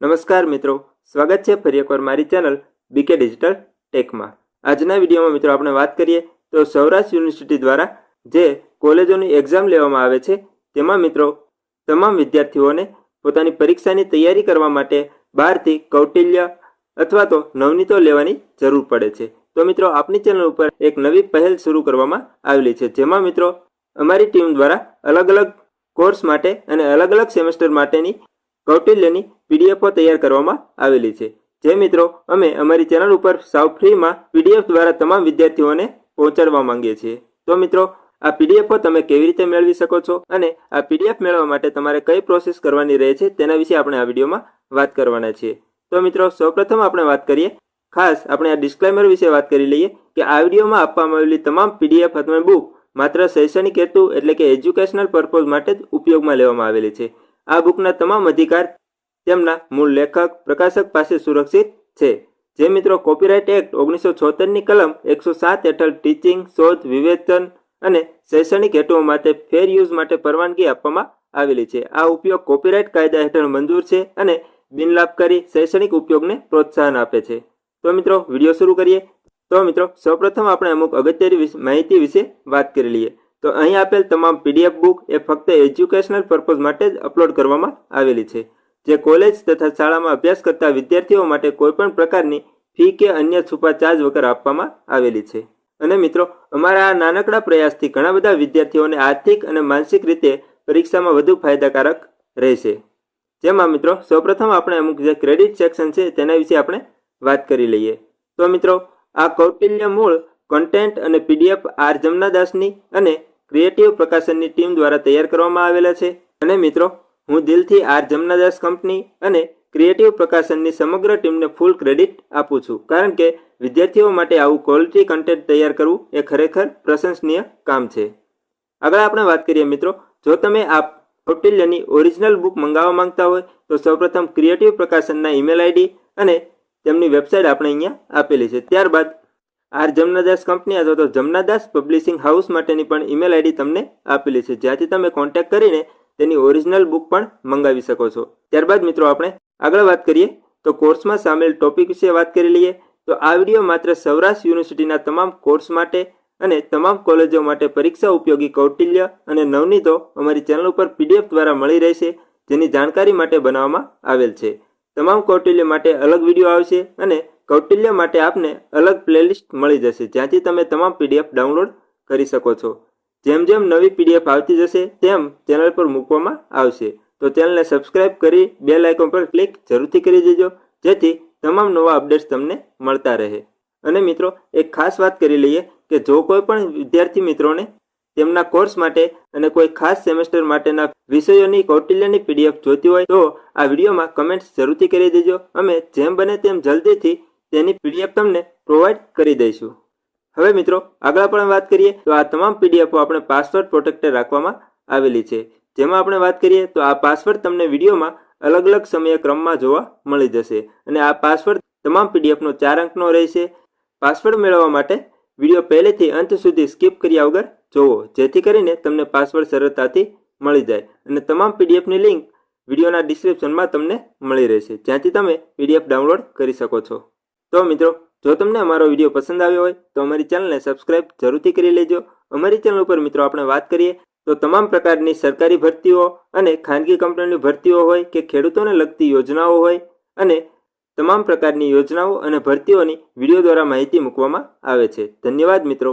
નમસ્કાર મિત્રો, સ્વાગત છે ફરી એકવાર મારી ચેનલ બીકે ડિજિટલ ટેકમાં આજના વિડીયોમાં મિત્રો આપણે વાત કરીએ તો સૌરાષ્ટ્ર યુનિવર્સિટી દ્વારા જે કોલેજોની એક્ઝામ લેવામાં આવે છે, તેમાં મિત્રો તમામ વિદ્યાર્થીઓને પોતાની પરીક્ષાની તૈયારી કરવા માટે બહારથી કૌટિલ્ય અથવા તો નવનીતો લેવાની જરૂર પડે છે. તો મિત્રો, આપની ચેનલ ઉપર એક નવી પહેલ શરૂ કરવામાં આવેલી છે, જેમાં મિત્રો અમારી ટીમ દ્વારા અલગ અલગ કોર્સ માટે અને અલગ અલગ સેમેસ્ટર માટેની કૌટિલ્યની પીડીએફો તૈયાર કરવામાં આવેલી છે. જે મિત્રો, અમે અમારી ચેનલ ઉપર સાવ ફ્રીમાં પીડીએફ દ્વારા તમામ વિદ્યાર્થીઓને પહોંચાડવા માંગીએ છીએ. તો મિત્રો, આ પીડીએફો તમે કેવી રીતે મેળવી શકો છો અને આ પીડીએફ મેળવવા માટે તમારે કઈ પ્રોસેસ કરવાની રહે છે તેના વિશે આપણે આ વિડીયોમાં વાત કરવાના છીએ. તો મિત્રો, સૌપ્રથમ આપણે વાત કરીએ. ખાસ આપણે આ ડિસ્ક્લેમર વિશે વાત કરી લઈએ કે આ વિડીયોમાં આપવામાં આવેલી તમામ પીડીએફ અથવા બુક માત્ર શૈક્ષણિક હેતુ એટલે કે એજ્યુકેશનલ પર્પઝ માટે જ ઉપયોગમાં લેવામાં આવેલી છે. આ બુકના તમામ અધિકાર તેમના મૂળ લેખક, પ્રકાશક પાસે સુરક્ષિત છે. જે મિત્રો કોપીરાઇટ એક્ટ ઓગણીસો છોતેરની કલમ એકસો સાત હેઠળ ટીચિંગ, શોધ, વિવેચન અને શૈક્ષણિક હેતુઓ માટે ફેર યુઝ માટે પરવાનગી આપવામાં આવેલી છે. આ ઉપયોગ કોપીરાઇટ કાયદા હેઠળ મંજૂર છે અને બિનલાભકારી શૈક્ષણિક ઉપયોગને પ્રોત્સાહન આપે છે. તો મિત્રો, વીડિયો શરૂ કરીએ. તો મિત્રો, સૌપ્રથમ આપણે અમુક અગત્યની માહિતી વિશે વાત કરી લઈએ. તો અહીં આપેલ તમામ પીડીએફ બુક એ ફક્ત એજ્યુકેશનલ પર્પઝ માટે જ અપલોડ કરવામાં આવેલી છે. જે કોલેજ તથા શાળામાં અભ્યાસ કરતા વિદ્યાર્થીઓ માટે કોઈપણ પ્રકારની ફી કે અન્ય છુપા ચાર્જ વગર આપવામાં આવેલી છે. અને મિત્રો, અમારા આ નાનકડા પ્રયાસથી ઘણા બધા વિદ્યાર્થીઓને આર્થિક અને માનસિક રીતે પરીક્ષામાં વધુ ફાયદાકારક રહેશે. જેમાં મિત્રો, સૌપ્રથમ આપણે અમુક જે ક્રેડિટ સેક્શન છે તેના વિશે આપણે વાત કરી લઈએ. તો મિત્રો, આ કૌટિલ્ય મૂળ કન્ટેન્ટ અને પીડીએફ આર જમનાદાસની અને ક્રિએટિવ પ્રકાશનની ટીમ દ્વારા તૈયાર કરવામાં આવેલા છે. અને મિત્રો, હું દિલથી આર જમનાદાસ કંપની અને ક્રિએટિવ પ્રકાશનની સમગ્ર ટીમને ફૂલ ક્રેડિટ આપું છું. કારણ કે વિદ્યાર્થીઓ માટે આવું ક્વોલિટી કન્ટેન્ટ તૈયાર કરવું એ ખરેખર પ્રશંસનીય કામ છે. આગળ આપણે વાત કરીએ મિત્રો, જો તમે આ કૌટિલ્યની ઓરિજિનલ બુક મંગાવવા માંગતા હોય, તો સૌપ્રથમ ક્રિએટિવ પ્રકાશનના ઈમેલ આઈડી અને તેમની વેબસાઇટ આપણે અહીંયા આપેલી છે. ત્યારબાદ આર જમનાદાસ કંપની અથવા તો જમનાદાસ પબ્લિશિંગ હાઉસ માટેની પણ ઈમેલ આઈડી તમને આપેલી છે. જ્યાંથી તમે કોન્ટેક્ટ કરીને તેની ઓરિજિનલ બુક પણ મંગાવી શકો છો. ત્યારબાદ મિત્રો આપણે આગળ વાત કરીએ તો કોર્સમાં સામેલ ટોપિક વિશે વાત કરી લઈએ તો આ વીડિયો માત્ર સૌરાષ્ટ્ર યુનિવર્સિટીના તમામ કોર્સ માટે અને તમામ કોલેજો માટે પરીક્ષા ઉપયોગી, કૌટિલ્ય અને નવનીતો અમારી ચેનલ ઉપર પીડીએફ દ્વારા મળી રહેશે, જેની જાણકારી માટે બનાવવામાં આવેલ છે. તમામ કૌટિલ્ય માટે અલગ વીડિયો આવશે અને કૌટિલ્ય માટે આપને અલગ પ્લેલિસ્ટ મળી જશે, જ્યાંથી તમે તમામ પીડીએફ ડાઉનલોડ કરી શકો છો. જેમ જેમ નવી પીડીએફ આવતી જશે, તેમ ચેનલ પર મૂકવામાં આવશે. તો ચેનલને સબસ્ક્રાઇબ કરી બે આઇકોન પર ક્લિક જરૂરથી કરી દેજો, જેથી તમામ નવા અપડેટ્સ તમને મળતા રહે. અને મિત્રો, એક ખાસ વાત કરી લઈએ કે જો કોઈ પણ વિદ્યાર્થી મિત્રોને તેમના કોર્સ માટે અને કોઈ ખાસ સેમેસ્ટર માટેના વિષયોની કૌટિલ્યની પીડીએફ જોઈતી હોય, તો આ વિડીયોમાં કમેન્ટ્સ જરૂરથી કરી દેજો. અમે જેમ બને તેમ જલ્દીથી તેની પીડીએફ તમને પ્રોવાઈડ કરી દઈશું. હવે મિત્રો, આગળ પણ વાત કરીએ, તો આ તમામ પીડીએફો આપણે પાસવર્ડ પ્રોટેક્ટેડ રાખવામાં આવેલી છે. જેમાં આપણે વાત કરીએ, તો આ પાસવર્ડ તમને વિડીયોમાં અલગ અલગ સમય ક્રમમાં જોવા મળી જશે. અને આ પાસવર્ડ તમામ પીડીએફનો ચાર અંકનો રહેશે. પાસવર્ડ મેળવવા માટે વીડિયો પહેલેથી અંત સુધી સ્કીપ કર્યા વગર જોવો, જેથી કરીને તમને પાસવર્ડ સરળતાથી મળી જાય. અને તમામ પીડીએફની લિંક વિડીયોના ડિસ્ક્રિપ્શનમાં તમને મળી રહેશે. જ્યાંથી તમે પીડીએફ ડાઉનલોડ કરી શકો છો. તો મિત્રો, જો તમને અમારો વીડિયો પસંદ આવ્યો હોય, તો અમારી ચેનલને સબસ્ક્રાઇબ જરૂરથી કરી લેજો. અમારી ચેનલ ઉપર મિત્રો આપણે વાત કરીએ, તો તમામ પ્રકારની સરકારી ભરતીઓ અને ખાનગી કંપનીની ભરતીઓ હોય કે ખેડૂતોને લગતી યોજનાઓ હોય અને તમામ પ્રકારની યોજનાઓ અને ભરતીઓની વીડિયો દ્વારા માહિતી મૂકવામાં આવે છે. ધન્યવાદ મિત્રો.